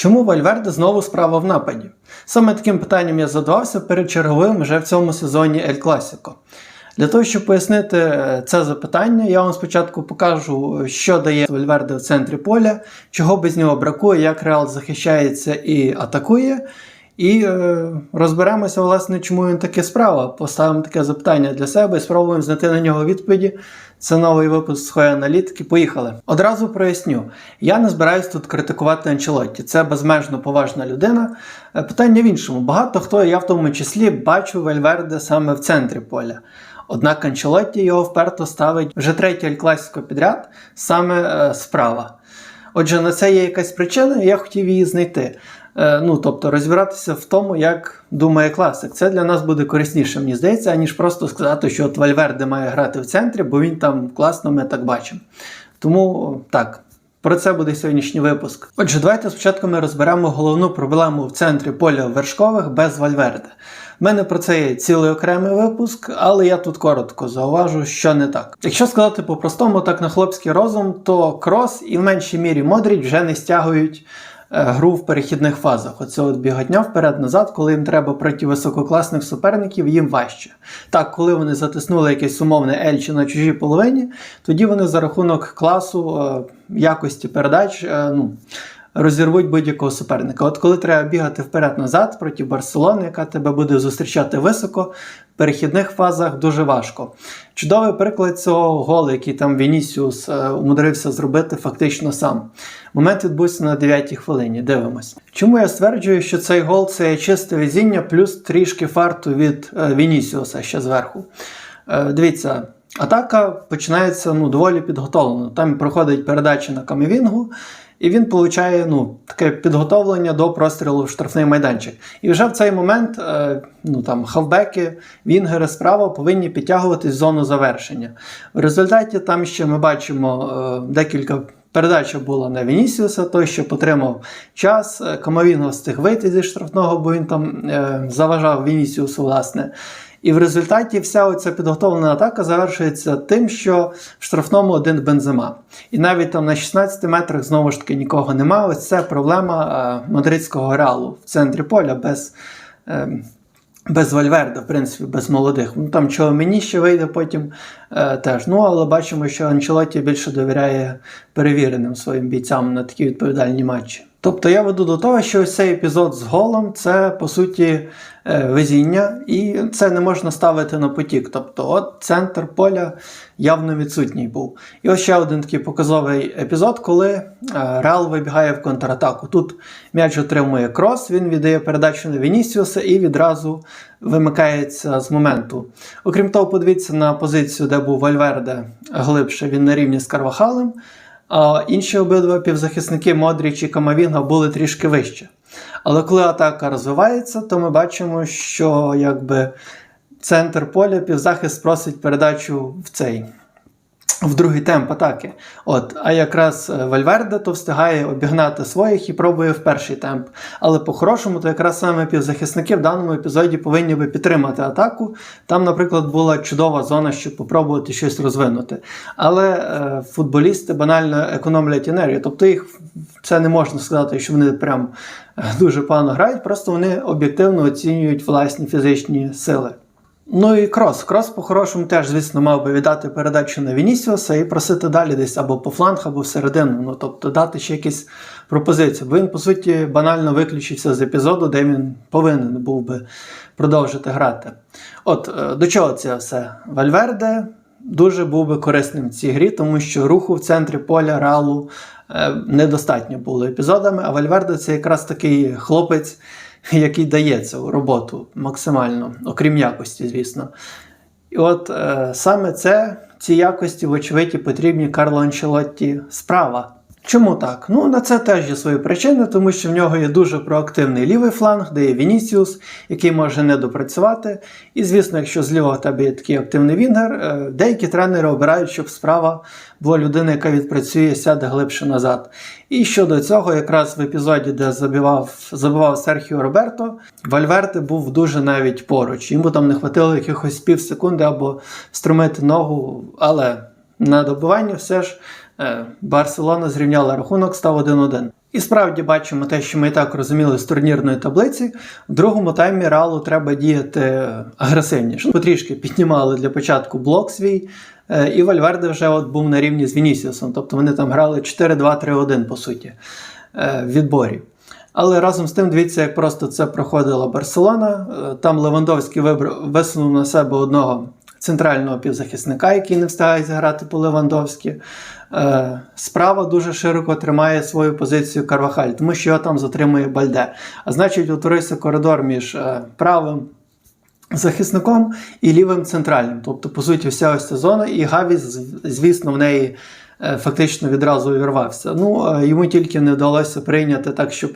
Чому Вальверде знову справа в нападі? Саме таким питанням я задавався перед черговим вже в цьому сезоні Ель Класіко. Для того, щоб пояснити е, це запитання, я вам спочатку покажу, що дає Вальверде в центрі поля, чого без нього бракує, як Реал захищається і атакує. І е, розберемося, власне, чому він таке справа. Поставимо таке запитання для себе і спробуємо знайти на нього відповіді. Це новий випуск своєї аналітики. Поїхали. Одразу проясню: я не збираюсь тут критикувати Анчелотті. Це безмежно поважна людина. Е, Питання в іншому. Багато хто, я в тому числі, бачу Вельверде саме в центрі поля. Однак Анчелотті його вперто ставить вже третє Ель Класіко підряд, саме е, справа. Отже, на це є якась причина, і я хотів її знайти. Е, ну, тобто розібратися в тому, як думає класик. Це для нас буде корисніше, мені здається, аніж просто сказати, що от Вальверде має грати в центрі, бо він там класно, ми так бачимо. Тому так. Про це буде сьогоднішній випуск. Отже, давайте спочатку ми розберемо головну проблему в центрі поля вершкових без Вальверде. У мене про це є цілий окремий випуск, але я тут коротко зауважу, що не так. Якщо сказати по-простому, так на хлопський розум, то крос і в меншій мірі Модріч вже не стягують гру в перехідних фазах. Оце от біготня вперед-назад, коли їм треба проти висококласних суперників, їм важче. Так, коли вони затиснули якесь умовне Ельчі на чужій половині, тоді вони за рахунок класу, е, якості передач, е, ну. Розірвуть будь-якого суперника. От коли треба бігати вперед-назад проти Барселони, яка тебе буде зустрічати високо, в перехідних фазах дуже важко. Чудовий приклад цього голу, який там Вінісіус е, умудрився зробити фактично сам. Момент відбувся на 9-й хвилині. Дивимось. Чому я стверджую, що цей гол це чисте везіння, плюс трішки фарту від е, Вінісіуса ще зверху. Е, дивіться. Атака починається ну, доволі підготовлено. Там проходить передача на Камевінгу, і він отримує ну, таке підготовлення до прострілу в штрафний майданчик. І вже в цей момент е, ну, там, хавбеки, вінгери справа повинні підтягуватись в зону завершення. В результаті там ще ми бачимо е, декілька. Передача була на Вінісіуса, той, що потримав час. Е, встиг вийти зі штрафного, бо він там е, заважав Вінісіусу, власне. І в результаті вся оця підготовлена атака завершується тим, що в штрафному один бензима. І навіть там на 16 метрах знову ж таки нікого немає. Ось це проблема е, мадридського реалу в центрі поля без. Е, без Вальверда, в принципі, без молодих. Ну там чого мені ще вийде потім е, теж. Ну, але бачимо, що Анчелотті більше довіряє перевіреним своїм бійцям на такі відповідальні матчі. Тобто я веду до того, що ось цей епізод з голом це по суті везіння, і це не можна ставити на потік. Тобто, от центр поля явно відсутній був. І ось ще один такий показовий епізод, коли е, Реал вибігає в контратаку. Тут м'яч отримує крос, він віддає передачу на Вінісіуса і відразу вимикається з моменту. Окрім того, подивіться на позицію, де був Вальверде глибше, він на рівні з Карвахалем. А інші обидва півзахисники Модріч і Камавінга були трішки вище. Але коли атака розвивається, то ми бачимо, що якби центр поля півзахист просить передачу в цей. В другий темп атаки. От, А якраз е, Вальверде то встигає обігнати своїх і пробує в перший темп. Але по-хорошому, то якраз саме півзахисники в даному епізоді повинні би підтримати атаку. Там, наприклад, була чудова зона, щоб попробувати щось розвинути. Але е, футболісти банально економлять енергію. Тобто їх це не можна сказати, що вони прям е, дуже погано грають, просто вони об'єктивно оцінюють власні фізичні сили. Ну і крос. Крос, по-хорошому, теж, звісно, мав би віддати передачу на Вінісіуса і просити далі десь або по фланг, або всередину. Ну, тобто дати ще якісь пропозиції. Бо він, по суті, банально виключився з епізоду, де він повинен був би продовжити грати. От е, до чого це все? Вальверде дуже був би корисним в цій грі, тому що руху в центрі поля Реалу е, недостатньо було епізодами, а Вальверде це якраз такий хлопець який дає цю роботу максимально, окрім якості, звісно. І от е, саме це, ці якості, вочевидь, потрібні Карло Анчелотті справа. Чому так? Ну, на це теж є свої причини, тому що в нього є дуже проактивний лівий фланг, де є Вінісіус, який може не допрацювати. І, звісно, якщо зліва в тебе є такий активний вінгер, е, деякі тренери обирають, щоб справа була людина, яка відпрацює, сяде глибше назад. І щодо цього, якраз в епізоді, де забивав забивав Серхіо Роберто, Вальверте був дуже навіть поруч. Йому там не хватило якихось пів секунди або струмити ногу, але на добивання все ж. Е, Барселона зрівняла рахунок, став 1-1. І справді бачимо те, що ми і так розуміли з турнірної таблиці. В другому таймі Реалу треба діяти агресивніше. Потрішки піднімали для початку блок свій, е, і Вальверде вже от був на рівні з Вінісіусом. Тобто вони там грали 4-2-3-1, по суті, е, в відборі. Але разом з тим, дивіться, як просто це проходила Барселона. Е, Там Левандовський висунув на себе одного центрального півзахисника, який не встигає зіграти по Левандовськи. Е, Справа дуже широко тримає свою позицію Карвахаль, тому що його там затримує Бальде. А значить, утворився коридор між е, правим захисником і лівим центральним. Тобто, по суті, вся ось ця зона, і Гаві, звісно, в неї фактично відразу увірвався. Ну, е, йому тільки не вдалося прийняти так, щоб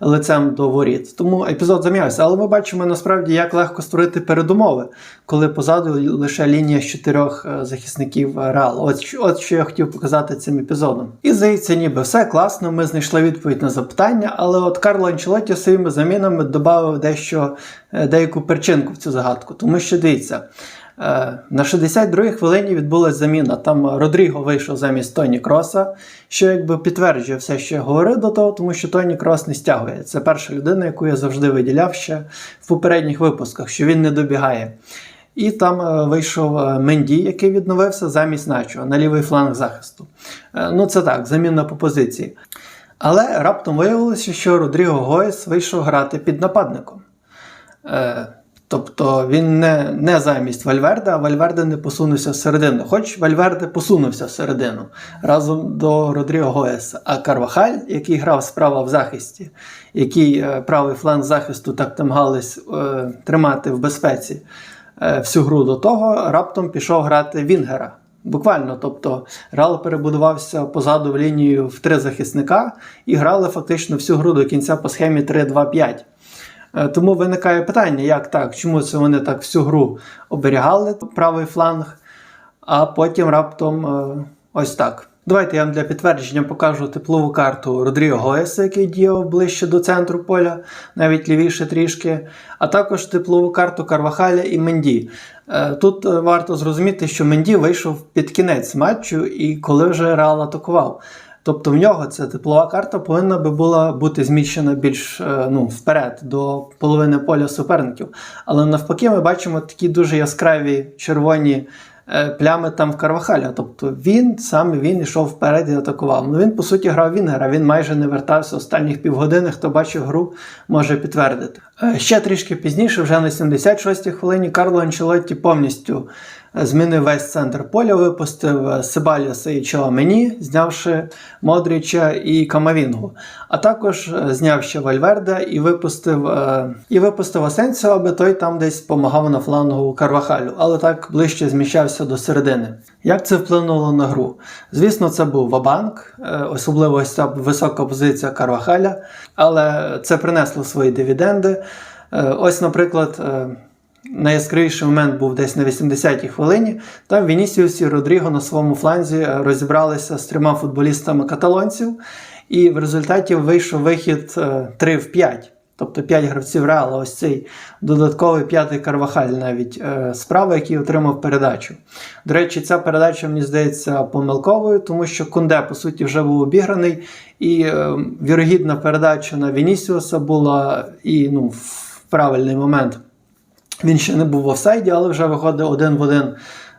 лицем до воріт. Тому епізод зам'явся. Але ми бачимо насправді, як легко створити передумови, коли позаду лише лінія з чотирьох е, захисників Реалу. От, от що я хотів показати цим епізодом. І здається, ніби все класно. Ми знайшли відповідь на запитання, але от Карло Анчелотті своїми замінами додав дещо е, деяку перчинку в цю загадку. Тому що дивіться. Е, На 62-й хвилині відбулася заміна. Там Родріго вийшов замість Тоні Кроса, що якби підтверджує все, що я говорив до того, тому що Тоні Крос не стягує. Це перша людина, яку я завжди виділяв ще в попередніх випусках, що він не добігає. І там е, вийшов е, Менді, який відновився замість Начо на лівий фланг захисту. Ну, це так, заміна по позиції. Але раптом виявилося, що Родріго Гоєс вийшов грати під нападником. Тобто він не, не замість Вальверда, а Вальверде не посунувся всередину. Хоч Вальверде посунувся всередину разом до Родріго Гоеса. А Карвахаль, який грав справа в захисті, який е, правий фланг захисту так намагались е, тримати в безпеці е, всю гру до того, раптом пішов грати Вінгера. Буквально, тобто Реал перебудувався позаду в лінію в три захисника і грали фактично всю гру до кінця по схемі 3-2-5. Е, Тому виникає питання, як так, чому це вони так всю гру оберігали правий фланг, а потім раптом е, ось так. Давайте я вам для підтвердження покажу теплову карту Родріго Гоеса, який діяв ближче до центру поля, навіть лівіше трішки, а також теплову карту Карвахаля і Менді. Е, Тут варто зрозуміти, що Менді вийшов під кінець матчу і коли вже Реал атакував. Тобто в нього ця теплова карта повинна би була бути зміщена більш е, ну, вперед до половини поля суперників. Але навпаки, ми бачимо такі дуже яскраві червоні е, плями там в Карвахаля. Тобто він саме він йшов вперед і атакував. Ну він по суті грав Вінгера. Він майже не вертався останніх півгодини. Хто бачив гру, може підтвердити. Е, Ще трішки пізніше, вже на 76-й хвилині, Карло Анчелотті повністю змінив весь центр поля, випустив е, Себаліса і Чоамені, знявши Модріча і Камавінгу. А також е, зняв ще Вальверде і випустив, е, і випустив Асенсіо, аби той там десь допомагав на флангу Карвахалю, але так ближче зміщався до середини. Як це вплинуло на гру? Звісно, це був Вабанк, особливо ця висока позиція Карвахаля, але це принесло свої дивіденди. Ось, наприклад, найяскравіший момент був десь на 80-й хвилині. Там Вінісіус і Родріго на своєму фланзі е, розібралися з трьома футболістами каталонців, і в результаті вийшов вихід е, 3 в 5. Тобто 5 гравців Реала, ось цей додатковий п'ятий Карвахаль навіть е, справа, який отримав передачу. До речі, ця передача, мені здається, помилковою, тому що Кунде, по суті, вже був обіграний, і е, вірогідна передача на Вінісіуса була і ну, в правильний момент. Він ще не був в офсайді, але вже виходив один в один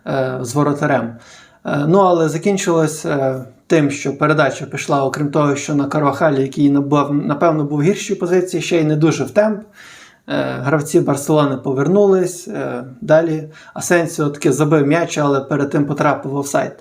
е, з воротарем. Е, ну, але закінчилось е, тим, що передача пішла, окрім того, що на Карвахалі, який напевно був в гіршій позиції, ще й не дуже в темп. Гравці Барселони повернулись. Далі Асенсіо таки забив м'яч, але перед тим потрапив в офсайд.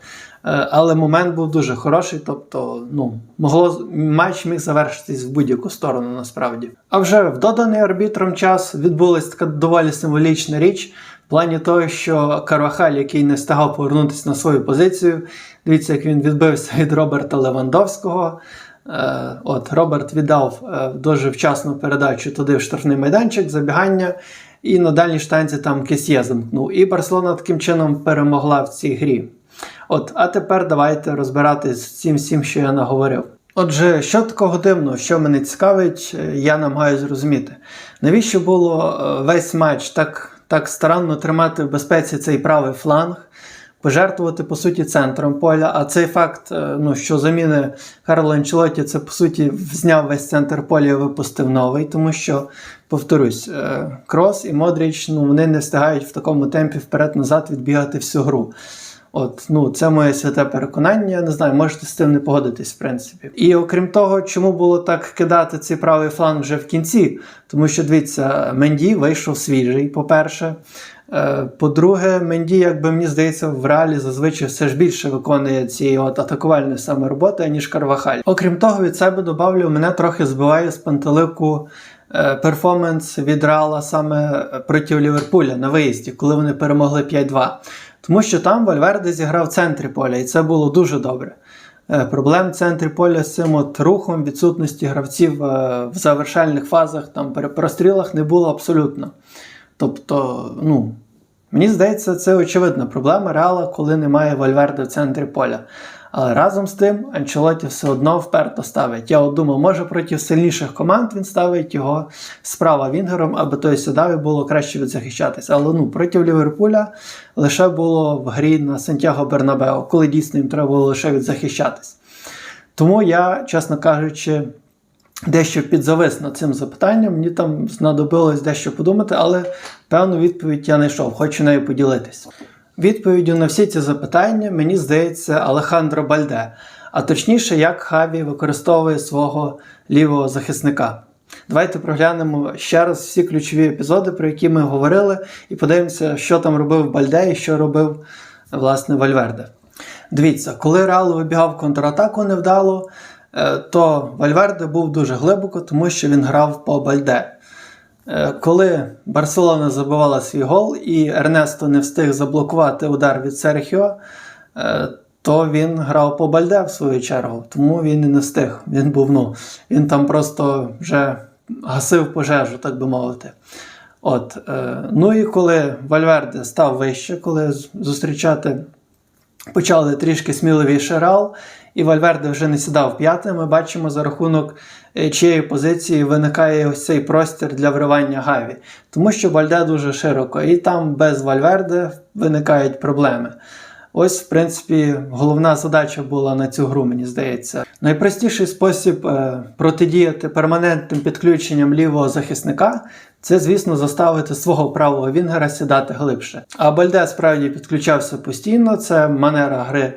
Е, але момент був дуже хороший, тобто ну, могло, матч міг завершитись в будь-яку сторону насправді. А вже в доданий арбітром час відбулася така доволі символічна річ. В плані того, що Карвахаль, який не встигав повернутися на свою позицію, дивіться, як він відбився від Роберта Левандовського. Е, От Роберт віддав е, дуже вчасну передачу туди в штрафний майданчик, забігання, і на дальній штанці там Кесє замкнув. І Барселона таким чином перемогла в цій грі. От, а тепер давайте розбиратись з цим всім, що я наговорив. Отже, що такого дивного, що мене цікавить, е, я намагаюся зрозуміти. Навіщо було е, весь матч так, так старанно тримати в безпеці цей правий фланг? пожертвувати по суті центром поля. А цей факт, е, ну, що заміни Карло Анчелоті, це по суті зняв весь центр поля і випустив новий, тому що, повторюсь, Крос і Модріч ну, вони не встигають в такому темпі вперед-назад відбігати всю гру. От, ну, це моє святе переконання. Я не знаю, можете з цим не погодитись, в принципі. І окрім того, чому було так кидати цей правий фланг вже в кінці? Тому що дивіться, Менді вийшов свіжий, по-перше. Е, По-друге, Менді, якби мені здається, в реалі зазвичай все ж більше виконує цієї от атакувальної саме роботи, ніж Карвахаль. Окрім того, від себе добавлю, мене трохи збиває з пантелику е, перформанс від Реала саме проти Ліверпуля на виїзді, коли вони перемогли 5-2. Тому що там Вальверде зіграв в центрі поля, і це було дуже добре. Е, Проблем в центрі поля з цим от рухом, відсутності гравців е, в завершальних фазах, там перепрострілах не було абсолютно. Тобто, ну, мені здається, це очевидна проблема Реала, коли немає Вальверде в центрі поля. Але разом з тим Анчелоті все одно вперто ставить. Я от думав, може проти сильніших команд він ставить його справа Вінгером, аби той і було краще відзахищатися. Але ну, проти Ліверпуля лише було в грі на Сантьяго Бернабео, коли дійсно їм треба було лише відзахищатись. Тому я, чесно кажучи, дещо підзавис над цим запитанням. Мені там знадобилось дещо подумати, але певну відповідь я знайшов, хочу нею поділитись. Відповіддю на всі ці запитання, мені здається, Алехандро Бальде, а точніше, як Хаві використовує свого лівого захисника. Давайте проглянемо ще раз всі ключові епізоди, про які ми говорили, і подивимося, що там робив Бальде і що робив власне Вальверде. Дивіться, коли Реал вибігав контратаку невдало, е, то Вальверде був дуже глибоко, тому що він грав по Бальде. Е, Коли Барселона забивала свій гол і Ернесто не встиг заблокувати удар від Серхіо, е, то він грав по Бальде в свою чергу, тому він і не встиг. Він був, ну, він там просто вже гасив пожежу, так би мовити. От, е, ну і коли Вальверде став вище, коли зустрічати почали трішки сміливіше Реал, і Вальверде вже не сідав п'ятим. Ми бачимо за рахунок е, чиєї позиції виникає ось цей простір для вривання Гаві. Тому що Вальде дуже широко, і там без Вальверде виникають проблеми. Ось, в принципі, головна задача була на цю гру, мені здається. Найпростіший спосіб е, протидіяти перманентним підключенням лівого захисника це, звісно, заставити свого правого Вінгера сідати глибше. А Бальде справді підключався постійно, це манера гри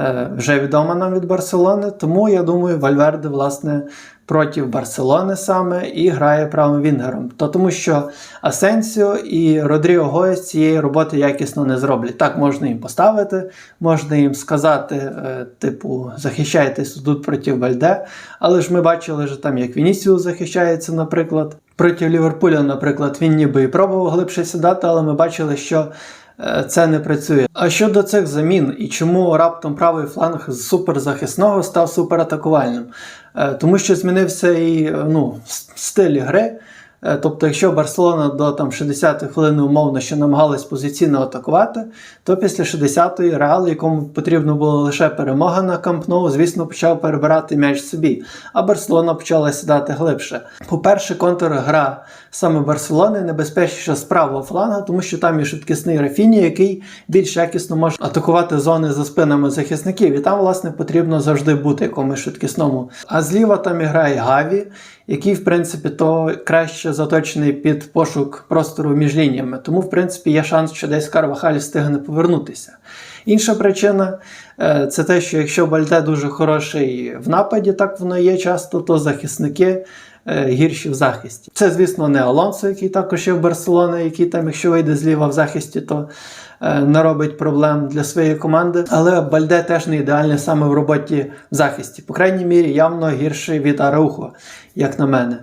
е, вже відома нам від Барселони. Тому я думаю, Вальверде, власне, проти Барселони саме і грає правим Вінгером. То тому що Асенсіо і Родріго Гоєс цієї роботи якісно не зроблять. Так, можна їм поставити, можна їм сказати, е, типу, захищайтесь тут проти Вальде. Але ж ми бачили, що там як Вінісіус захищається, наприклад. Проти Ліверпуля, наприклад, він ніби і пробував глибше сідати, але ми бачили, що е, це не працює. А щодо цих замін і чому раптом правий фланг з суперзахисного став суператакувальним? Е, Тому що змінився і е, ну, стиль гри. Е, Тобто, якщо Барселона до там 60-ї хвилини умовно ще намагалась позиційно атакувати, то після 60-ї Реал, якому потрібно було лише перемога на Камп Ноу, звісно, почав перебирати м'яч собі, а Барселона почала сідати глибше. По-перше, контргра саме Барселони небезпечніша з правого фланга, тому що там є швидкісний Рафіні, який більш якісно може атакувати зони за спинами захисників. І там, власне, потрібно завжди бути якомусь швидкісному. А зліва там і грає Гаві, який, в принципі, то краще заточений під пошук простору між лініями. Тому, в принципі, є шанс, що десь Карвахаль встигне повернутися. Інша причина е, це те, що якщо Бальде дуже хороший в нападі, так воно є часто, то захисники е, гірші в захисті. Це, звісно, не Алонсо, який також є в Барселоні, який там, якщо вийде зліва в захисті, то е, наробить проблем для своєї команди. Але Бальде теж не ідеальний саме в роботі в захисті. По крайній мірі, явно гірший від Араухо, як на мене.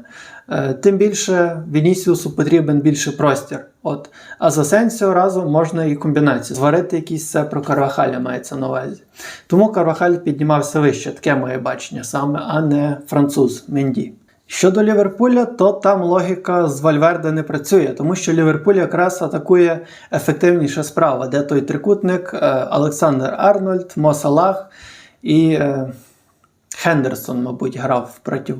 Е, Тим більше Вінісіусу потрібен більше простір. От. А з Асенсіо разом можна і комбінацію. Зварити якісь це про Карвахаля мається на увазі. Тому Карвахаль піднімався вище, таке моє бачення саме, а не француз Менді. Щодо Ліверпуля, то там логіка з Вальверде не працює, тому що Ліверпуль якраз атакує ефективніше справа, де той трикутник е, Олександр Арнольд, Мо Салах і е, Хендерсон, мабуть, грав проти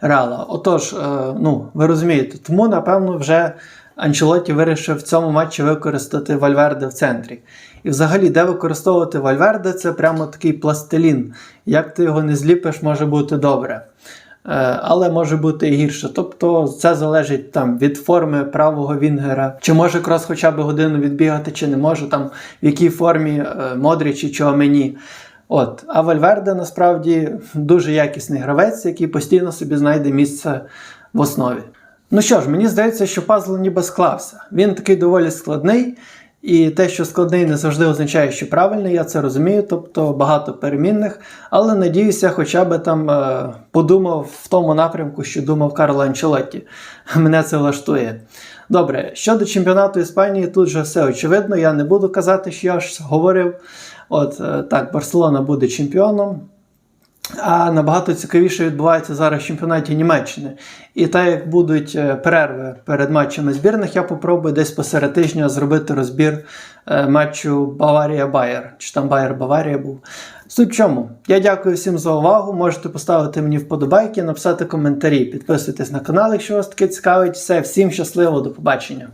Реала. Отож, е, ну, ви розумієте, тому, напевно, вже Анчелотті вирішив в цьому матчі використати Вальверде в центрі. І взагалі, де використовувати Вальверде, це прямо такий пластилін. Як ти його не зліпиш, може бути добре. Е, Але може бути і гірше. Тобто це залежить там від форми правого Вінгера. Чи може крос хоча б годину відбігати, чи не може, там в якій формі е, Модрич чи мені. От, а Вальверде насправді дуже якісний гравець, який постійно собі знайде місце в основі. Ну що ж, мені здається, що пазл ніби склався. Він такий доволі складний, і те, що складний, не завжди означає, що правильний, я це розумію, тобто багато перемінних. Але надіюся, хоча б там е, подумав в тому напрямку, що думав Карло Анчелотті. Мене це влаштує. Добре, щодо чемпіонату Іспанії, тут же все очевидно. Я не буду казати, що я ж говорив. От е, так, Барселона буде чемпіоном. А набагато цікавіше відбувається зараз в чемпіонаті Німеччини. І так як будуть е, перерви перед матчами збірних, я попробую десь посеред тижня зробити розбір е, матчу Баварія-Байер, чи там Байер-Баварія був. Суть в чому? Я дякую всім за увагу. Можете поставити мені вподобайки, написати коментарі, підписуйтесь на канал, якщо вас таке цікавить. Все, всім щасливо, до побачення.